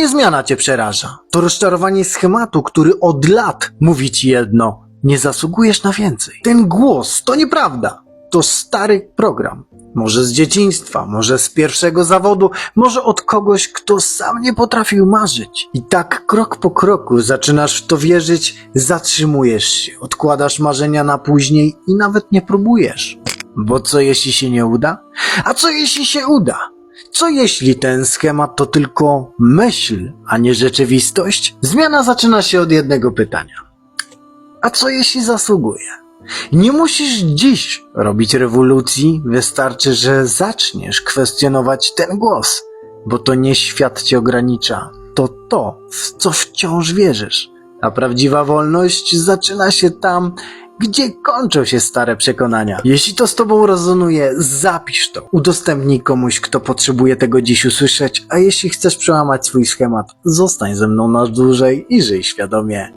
Nie zmiana cię przeraża. To rozczarowanie schematu, który od lat mówi ci jedno. Nie zasługujesz na więcej. Ten głos to nieprawda. To stary program. Może z dzieciństwa, może z pierwszego zawodu, może od kogoś, kto sam nie potrafił marzyć. I tak krok po kroku zaczynasz w to wierzyć, zatrzymujesz się, odkładasz marzenia na później i nawet nie próbujesz. Bo co jeśli się nie uda? A co jeśli się uda? Co jeśli ten schemat to tylko myśl, a nie rzeczywistość? Zmiana zaczyna się od jednego pytania. A co jeśli zasługuje? Nie musisz dziś robić rewolucji, wystarczy, że zaczniesz kwestionować ten głos, bo to nie świat cię ogranicza, to to, w co wciąż wierzysz. A prawdziwa wolność zaczyna się tam, gdzie kończą się stare przekonania. Jeśli to z tobą rezonuje, zapisz to. Udostępnij komuś, kto potrzebuje tego dziś usłyszeć, a jeśli chcesz przełamać swój schemat, zostań ze mną na dłużej i żyj świadomie.